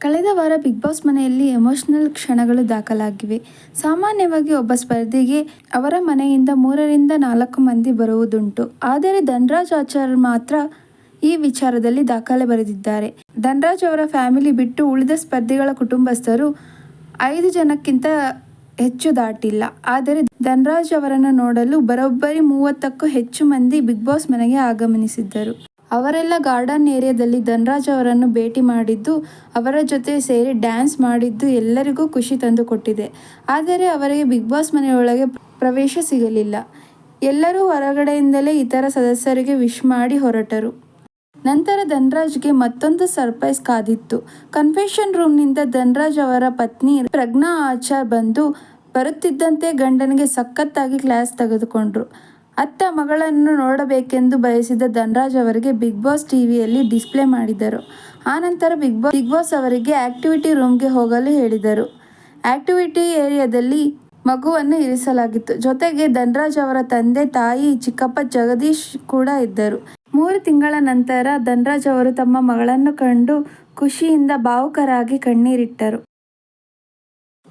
ಕಳೆದ ವಾರ big Boss ಮನೆಯಲ್ಲಿ ಎಮೋಷನಲ್ ಕ್ಷಣಗಳು ದಾಖಲಾಗಿವೆ. ಸಾಮಾನ್ಯವಾಗಿ ಒಬ್ಬ ಸ್ಪರ್ಧಿಗೆ ಅವರ ಮನೆಯಿಂದ ಮೂರರಿಂದ ನಾಲ್ಕು ಮಂದಿ ಬರುವುದುಂಟು. ಆದರೆ ಧನ್ರಾಜ್ ಆಚಾರ್ ಮಾತ್ರ ಈ ವಿಚಾರದಲ್ಲಿ ದಾಖಲೆ ಬರೆದಿದ್ದಾರೆ. ಧನ್ರಾಜ್ ಅವರ ಫ್ಯಾಮಿಲಿ ಬಿಟ್ಟು ಉಳಿದ ಸ್ಪರ್ಧಿಗಳ ಕುಟುಂಬಸ್ಥರು ಐದು ಜನಕ್ಕಿಂತ ಹೆಚ್ಚು ದಾಟಿಲ್ಲ. ಆದರೆ ಧನ್ರಾಜ್ ಅವರನ್ನು ನೋಡಲು ಬರೋಬ್ಬರಿ ಮೂವತ್ತಕ್ಕೂ ಹೆಚ್ಚು ಮಂದಿ ಬಿಗ್ ಬಾಸ್ ಮನೆಗೆ ಆಗಮನಿಸಿದ್ದರು ಅವರೆಲ್ಲ ಗಾರ್ಡನ್ ಏರಿಯಾದಲ್ಲಿ ಧನ್ರಾಜ್ ಅವರನ್ನು ಭೇಟಿ ಮಾಡಿದ್ದು, ಅವರ ಜೊತೆ ಸೇರಿ ಡ್ಯಾನ್ಸ್ ಮಾಡಿದ್ದು ಎಲ್ಲರಿಗೂ ಖುಷಿ ತಂದುಕೊಟ್ಟಿದೆ ಆದರೆ ಅವರಿಗೆ ಬಿಗ್ ಬಾಸ್ ಮನೆಯೊಳಗೆ ಪ್ರವೇಶ ಸಿಗಲಿಲ್ಲ. ಎಲ್ಲರೂ ಹೊರಗಡೆಯಿಂದಲೇ ಇತರ ಸದಸ್ಯರಿಗೆ ವಿಶ್ ಮಾಡಿ ಹೊರಟರು. ನಂತರ ಧನ್ರಾಜ್ಗೆ ಮತ್ತೊಂದು ಸರ್ಪ್ರೈಸ್ ಕಾದಿತ್ತು. ಕನ್ಫೆಷನ್ ರೂಮ್ನಿಂದ ಧನ್ರಾಜ್ ಅವರ ಪತ್ನಿ ಪ್ರಜ್ಞಾ ಆಚಾರ್ ಬಂದು ಬರುತ್ತಿದ್ದಂತೆ ಗಂಡನಿಗೆ ಸಖತ್ತಾಗಿ ಕ್ಲಾಸ್ ತೆಗೆದುಕೊಂಡ್ರು. ಅತ್ತ ಮಗಳನ್ನು ನೋಡಬೇಕೆಂದು ಬಯಸಿದ ಧನ್ರಾಜ್ ಅವರಿಗೆ ಬಿಗ್ ಬಾಸ್ ಟಿವಿಯಲ್ಲಿ ಡಿಸ್ಪ್ಲೇ ಮಾಡಿದರು. ಆನಂತರ ಬಿಗ್ ಬಾಸ್ ಬಿಗ್ ಬಾಸ್ ಅವರಿಗೆ ಆಕ್ಟಿವಿಟಿ ರೂಮ್ಗೆ ಹೋಗಲು ಹೇಳಿದರು. ಆಕ್ಟಿವಿಟಿ ಏರಿಯಾದಲ್ಲಿ ಮಗುವನ್ನು ಇರಿಸಲಾಗಿತ್ತು. ಜೊತೆಗೆ ಧನ್ರಾಜ್ ಅವರ ತಂದೆ, ತಾಯಿ, ಚಿಕ್ಕಪ್ಪ ಜಗದೀಶ್ ಕೂಡ ಇದ್ದರು. ಮೂರು ತಿಂಗಳ ನಂತರ ಧನ್ರಾಜ್ ಅವರು ತಮ್ಮ ಮಗಳನ್ನು ಕಂಡು ಖುಷಿಯಿಂದ ಭಾವುಕರಾಗಿ ಕಣ್ಣೀರಿಟ್ಟರು.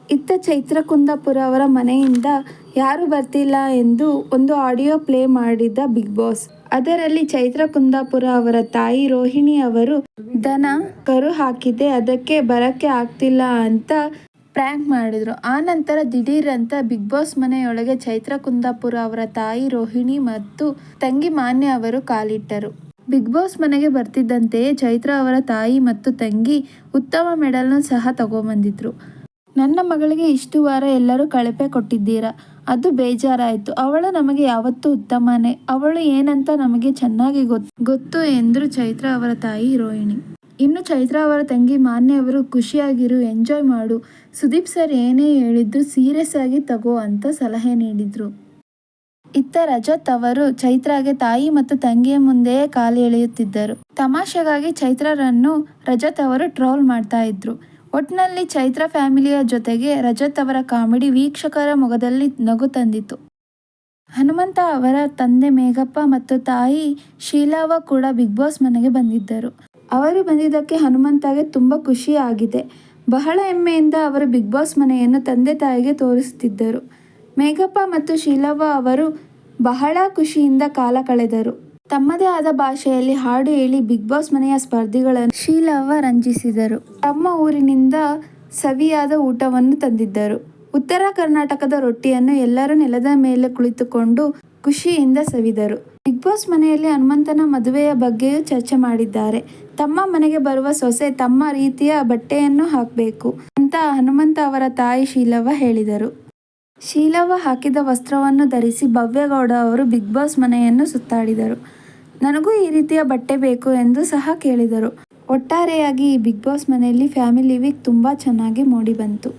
ಇತ್ತ ಚೈತ್ರ ಕುಂದಾಪುರ ಅವರ ಮನೆಯಿಂದ ಯಾರು ಬರ್ತಿಲ್ಲ ಎಂದು ಒಂದು ಆಡಿಯೋ ಪ್ಲೇ ಮಾಡಿದ ಬಿಗ್ ಬಾಸ್. ಅದರಲ್ಲಿ ಚೈತ್ರ ಕುಂದಾಪುರ ಅವರ ತಾಯಿ ರೋಹಿಣಿ ಅವರು, ದನ ಕರು ಹಾಕಿದೆ ಅದಕ್ಕೆ ಬರಕ್ಕೆ ಆಗ್ತಿಲ್ಲ ಅಂತ ಪ್ರ್ಯಾಂಕ್ ಮಾಡಿದ್ರು. ಆ ನಂತರ ದಿಢೀರ್ ಅಂತ ಬಿಗ್ ಬಾಸ್ ಮನೆಯೊಳಗೆ ಚೈತ್ರ ಕುಂದಾಪುರ ಅವರ ತಾಯಿ ರೋಹಿಣಿ ಮತ್ತು ತಂಗಿ ಮಾನ್ಯ ಅವರು ಕಾಲಿಟ್ಟರು. ಬಿಗ್ ಬಾಸ್ ಮನೆಗೆ ಬರ್ತಿದ್ದಂತೆಯೇ ಚೈತ್ರ ಅವರ ತಾಯಿ ಮತ್ತು ತಂಗಿ ಉತ್ತಮ ಮೆಡಲ್ನ ಸಹ ತಗೊಂಬಂದಿದ್ರು ನನ್ನ ಮಗಳಿಗೆ ಇಷ್ಟು ವಾರ ಎಲ್ಲರೂ ಕಳಪೆ ಕೊಟ್ಟಿದ್ದೀರಾ? ಅದು ಬೇಜಾರಾಯಿತು. ಅವಳು ನಮಗೆ ಯಾವತ್ತೂ ಉತ್ತಮನೇ. ಅವಳು ಏನಂತ ನಮಗೆ ಚೆನ್ನಾಗಿ ಗೊತ್ತು ಎಂದ್ರು ಚೈತ್ರ ಅವರ ತಾಯಿ ರೋಹಿಣಿ. ಇನ್ನು ಚೈತ್ರ ಅವರ ತಂಗಿ ಮಾನ್ಯ ಅವರು ಖುಷಿಯಾಗಿರು, ಎಂಜಾಯ್ ಮಾಡು. ಸುದೀಪ್ ಸರ್ ಏನೇ ಹೇಳಿದ್ರು ಸೀರಿಯಸ್ ಆಗಿ ತಗೋ ಅಂತ ಸಲಹೆ ನೀಡಿದ್ರು. ಇತ್ತ ರಜತ್ ಅವರು ಚೈತ್ರಾಗೆ ತಾಯಿ ಮತ್ತು ತಂಗಿಯ ಮುಂದೆಯೇ ಕಾಲು ಎಳೆಯುತ್ತಿದ್ದರು. ತಮಾಷೆಗಾಗಿ ಚೈತ್ರರನ್ನು ರಜತ್ ಅವರು ಟ್ರೋಲ್ ಮಾಡ್ತಾ ಇದ್ರು. ಒಟ್ನಲ್ಲಿ ಚೈತ್ರ ಫ್ಯಾಮಿಲಿಯ ಜೊತೆಗೆ ರಜತ್ ಅವರ ಕಾಮಿಡಿ ವೀಕ್ಷಕರ ಮೊಗದಲ್ಲಿ ನಗು ತಂದಿತು ಹನುಮಂತ ಅವರ ತಂದೆ ಮೇಘಪ್ಪ ಮತ್ತು ತಾಯಿ ಶೀಲಾವ ಕೂಡ ಬಿಗ್ ಬಾಸ್ ಮನೆಗೆ ಬಂದಿದ್ದರು. ಅವರು ಬಂದಿದ್ದಕ್ಕೆ ಹನುಮಂತಗೆ ತುಂಬ ಖುಷಿ ಆಗಿದೆ. ಬಹಳ ಹೆಮ್ಮೆಯಿಂದ ಅವರು ಬಿಗ್ ಬಾಸ್ ಮನೆಯನ್ನು ತಂದೆ ತಾಯಿಗೆ ತೋರಿಸುತ್ತಿದ್ದರು. ಮೇಘಪ್ಪ ಮತ್ತು ಶೀಲವ್ವ ಅವರು ಬಹಳ ಖುಷಿಯಿಂದ ಕಾಲ ಕಳೆದರು. ತಮ್ಮದೇ ಆದ ಭಾಷೆಯಲ್ಲಿ ಹಾಡು ಹೇಳಿ ಬಿಗ್ ಬಾಸ್ ಮನೆಯ ಸ್ಪರ್ಧಿಗಳನ್ನು ಶೀಲವ್ವ ರಂಜಿಸಿದರು. ತಮ್ಮ ಊರಿನಿಂದ ಸವಿಯಾದ ಊಟವನ್ನು ತಂದಿದ್ದರು. ಉತ್ತರ ಕರ್ನಾಟಕದ ರೊಟ್ಟಿಯನ್ನು ಎಲ್ಲರೂ ನೆಲದ ಮೇಲೆ ಕುಳಿತುಕೊಂಡು ಖುಷಿಯಿಂದ ಸವಿದರು. ಬಿಗ್ ಬಾಸ್ ಮನೆಯಲ್ಲಿ ಹನುಮಂತನ ಮದುವೆಯ ಬಗ್ಗೆಯೂ ಚರ್ಚೆ ಮಾಡಿದ್ದಾರೆ. ತಮ್ಮ ಮನೆಗೆ ಬರುವ ಸೊಸೆ ತಮ್ಮ ರೀತಿಯ ಬಟ್ಟೆಯನ್ನು ಹಾಕಬೇಕು ಅಂತ ಹನುಮಂತ ಅವರ ತಾಯಿ ಶೀಲವ್ವ ಹೇಳಿದರು. ಶೀಲವ್ವ ಹಾಕಿದ ವಸ್ತ್ರವನ್ನು ಧರಿಸಿ ಭವ್ಯಗೌಡ ಅವರು ಬಿಗ್ ಬಾಸ್ ಮನೆಯನ್ನು ಸುತ್ತಾಡಿದರು. ನನಗೂ ಈ ರೀತಿಯ ಬಟ್ಟೆ ಬೇಕು ಎಂದು ಸಹ ಕೇಳಿದರು. ಒಟ್ಟಾರೆಯಾಗಿ ಈ ಬಿಗ್ ಬಾಸ್ ಮನೆಯಲ್ಲಿ ಫ್ಯಾಮಿಲಿ ವೀಕ್ ತುಂಬ ಚೆನ್ನಾಗಿ ಮೂಡಿ ಬಂತು